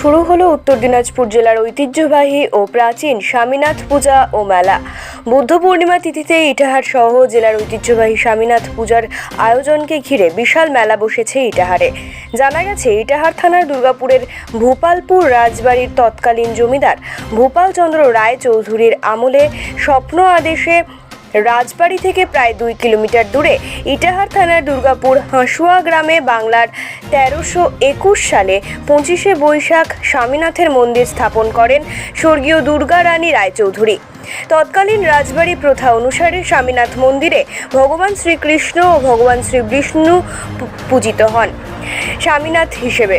শুরু হলো উত্তর দিনাজপুর জেলার ঐতিহ্যবাহী ও প্রাচীন স্বামীনাথ পূজা ও মেলা। বুদ্ধ পূর্ণিমা তিথিতে ইটাহার সহ জেলার ঐতিহ্যবাহী স্বামীনাথ পূজার আয়োজনকে ঘিরে বিশাল মেলা বসেছে ইটাহারে। জানা গেছে, ইটাহার থানার দুর্গাপুরের ভূপালপুর রাজবাড়ির তৎকালীন জমিদার ভূপালচন্দ্র রায় চৌধুরীর আমলে স্বপ্ন আদেশে রাজবাড়ি থেকে প্রায় দুই কিলোমিটার দূরে ইটাহার থানার দুর্গাপুর হাঁসুয়া গ্রামে বাংলার তেরোশো একুশ সালে পঁচিশে বৈশাখ স্বামীনাথের মন্দির স্থাপন করেন স্বর্গীয় দুর্গা রানী রায়চৌধুরী। তৎকালীন রাজবাড়ি প্রথা অনুসারে স্বামীনাথ মন্দিরে ভগবান শ্রীকৃষ্ণ ও ভগবান শ্রী বিষ্ণু পূজিত হন স্বামীনাথ হিসেবে।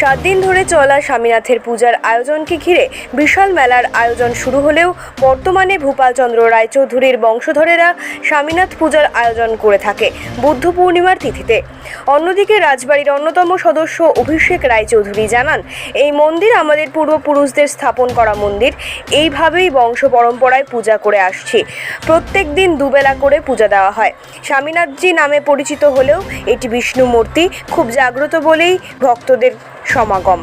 সাত দিন ধরে চলা স্বামীনাথের পূজার আয়োজনকে ঘিরে বিশাল মেলার আয়োজন শুরু হলেও বর্তমানে ভূপালচন্দ্র রায়চৌধুরীর বংশধরেরা স্বামীনাথ পূজার আয়োজন করে থাকে বুদ্ধ পূর্ণিমার তিথিতে। অন্যদিকে রাজবাড়ির অন্যতম সদস্য অভিষেক রায়চৌধুরী জানান, এই মন্দির আমাদের পূর্বপুরুষদের স্থাপন করা মন্দির। এইভাবেই বংশ পরম্পরায় পূজা করে আসছি। প্রত্যেক দিন দুবেলা করে পূজা দেওয়া হয়। স্বামীনাথজি নামে পরিচিত হলেও এটি বিষ্ণু মূর্তি খুব জাগ্রত বলেই ভক্তদের সমাগম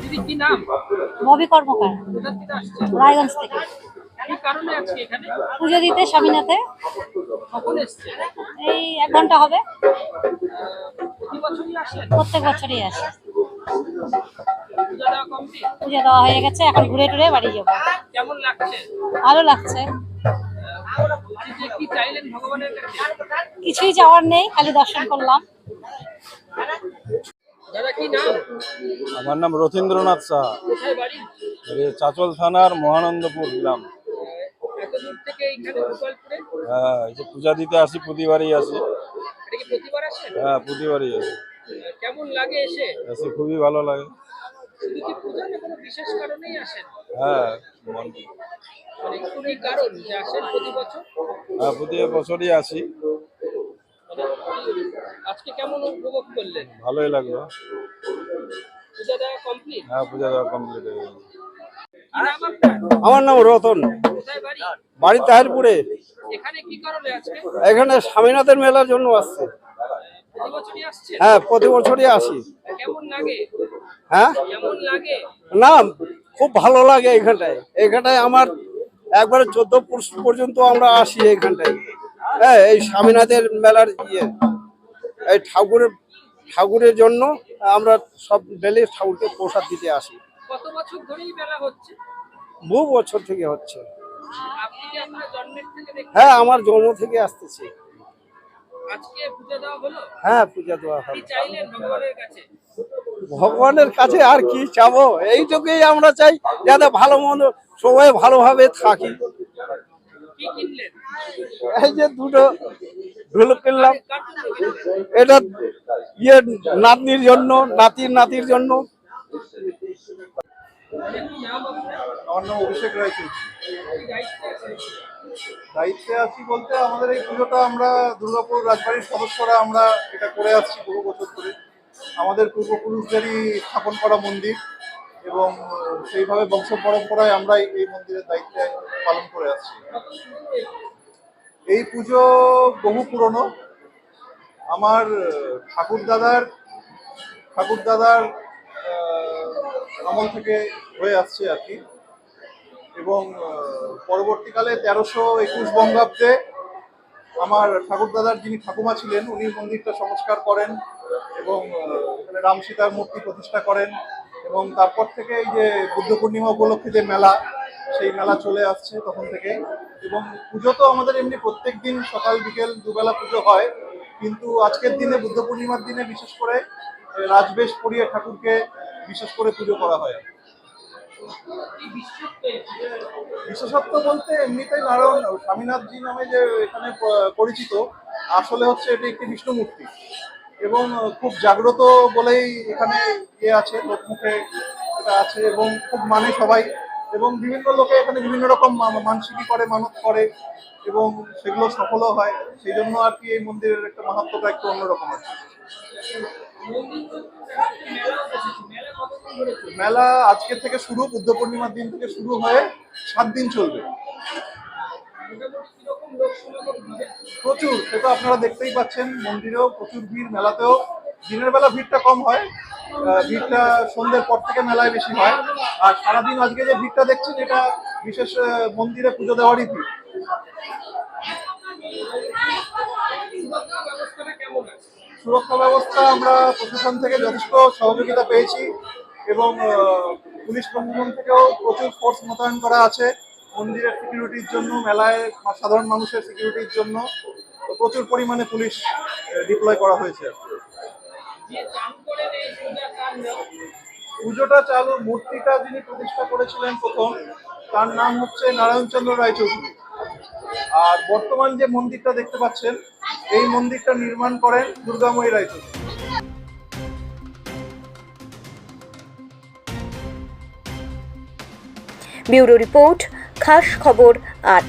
দিদি কি নাম? ববি কর্মকার। রায়গঞ্জ থেকে। পুজো দিতে স্বামীনাথে। এই এক ঘণ্টা হবে। প্রত্যেক বছরই আসে। পূজা দেওয়া হয়ে গেছে এখন ঘুরে টুরে বাড়ি যাব। ভালো লাগছে। কিছুই যাওয়ার নেই খালি দর্শন করলাম। আমার নাম রথীন্দ্রনাথ সাহা। চাচল থানার মহানন্দপুর গ্রাম। হ্যাঁ এই যে পূজা দিতে আসি প্রতিবারই আসি। হ্যাঁ প্রতিবারই আসি। কেমন লাগে এসে? এসে খুবই ভালো লাগে। হ্যাঁ মন- কি কারণ যে আসেন প্রতি বছর? হ্যাঁ বছরই আসি। মানে আজকে কেমন উপভোগ করলেন? ভালোই লাগল। পূজা দেওয়া কমপ্লিট হ্যাঁ পূজা দেওয়া কমপ্লিট হয়ে আপনার আমার নাম রতন। বাড়ি? তাহিরপুরে। এখানে স্বামীনাথের মেলার জন্য আসছে। হ্যাঁ প্রতি বছরই আসি। হ্যাঁ? না খুব ভালো লাগে এখানটায়। এখানটায় আমার একবারে চোদ্দ পুরুষ পর্যন্ত আমরা আসি এখানটায়। হ্যাঁ এই স্বামীনাথের মেলার ইয়ে। এই ঠাকুরের ঠাকুরের জন্য আমরা সব ডেলি ঠাকুরকে প্রসাদ দিতে আসি। কত বছর ধরেই মেলা হচ্ছে? বহু বছর থেকে হচ্ছে। হ্যাঁ আমার জন্ম থেকে আসতেছে। হ্যাঁ পূজা দেওয়া হয় ভগবানের কাছে? আর কি চাবো? এইটুকুই আমরা চাই যাতে ভালো মন্দ সবাই ভালোভাবে থাকি। এই যে দুটো ঢোল কিনলাম? এটা ইয়ে নাতনির জন্য, নাতির নাতির জন্য। আমার অভিষেক কি দায়িত্বে আছি বলতে আমাদের এই পুজোটা আমরা দুর্গাপুর রাজবাড়ির সদস্যরা আমরা এটা করে আসছি বহু বছর ধরে। আমাদের পূর্বপুরুষদেরই স্থাপন করা মন্দির এবং সেইভাবে বংশ পরম্পরায় আমরা এই মন্দিরের দায়িত্বে পালন করে আসছি। এই পুজো বহু পুরনো। আমার ঠাকুর দাদার ঠাকুর দাদার আমল থেকে হয়ে আসছে আর কি। এবং পরবর্তীকালে তেরোশো একুশ বঙ্গাব্দে আমার ঠাকুরদাদার যিনি ঠাকুমা ছিলেন, উনি মন্দিরটা সংস্কার করেন এবং এখানে রাম সীতার মূর্তি প্রতিষ্ঠা করেন এবং তারপর থেকে এই যে বুদ্ধ পূর্ণিমা উপলক্ষে যে মেলা, সেই মেলা চলে আসছে তখন থেকে এবং পুজো তো আমাদের এমনি প্রত্যেক দিন সকাল, বিকেল, দুবেলা পুজো হয়। কিন্তু আজকের দিনে বুদ্ধ পূর্ণিমার দিনে বিশেষ করে রাজবেশ পরিয়ে ঠাকুরকে বিশেষ করে পুজো করা হয়? বিশেষত্ব বলতে এমনিতেই নারায়ণ স্বামীনাথজি নামে যে এখানে পরিচিত, আসলে হচ্ছে এটি একটি বিষ্ণু মূর্তি। এবং খুব জাগ্রত বলেই এখানে ইয়ে আছে, লোকমুখে এটা আছে এবং খুব মানে সবাই। এবং বিভিন্ন লোকে এখানে বিভিন্ন রকম মা- মানসিকই করে, মানত করে এবং সেগুলো সফলও হয়। সেই জন্য আর কি এই মন্দিরের একটা মাহাত্মটা একটু অন্যরকম আছে। মেলা আজকে থেকে শুরু, বুদ্ধ পূর্ণিমার দিন থেকে শুরু হয়ে সাত দিন চলবে। প্রচুর সেটা আপনারা দেখতেই পাচ্ছেন, মন্দিরেও প্রচুর ভিড়, মেলাতেও দিনের বেলা ভিড়টা কম হয় ভিড়টা সন্ধ্যের পর থেকে মেলায় বেশি হয়। আর সারাদিন আজকে যে ভিড়টা দেখছেন এটা বিশেষ মন্দিরে পুজো দেওয়ারই ভিড়। সুরক্ষা ব্যবস্থা আমরা প্রশাসন থেকে যথেষ্ট সহযোগিতা পেয়েছি এবং পুলিশ প্রশাসন থেকেও প্রচুর ফোর্স মোতায়েন করা আছে মন্দিরের সিকিউরিটির জন্য, মেলায় সাধারণ মানুষের সিকিউরিটির জন্য। প্রচুর পরিমাণে পুলিশ ডিপ্লয় করা হয়েছে। পুজোটা চালু মূর্তিটা যিনি প্রতিষ্ঠা করেছিলেন প্রথম তার নাম হচ্ছে নারায়ণচন্দ্র রায়চৌধুরী। আর বর্তমান যে মন্দিরটা দেখতে পাচ্ছেন এই মন্দিরটা নির্মাণ করেন দুর্গাময়ী রায়চৌধুরী। ব্যুরো রিপোর্ট খাস খবর আট।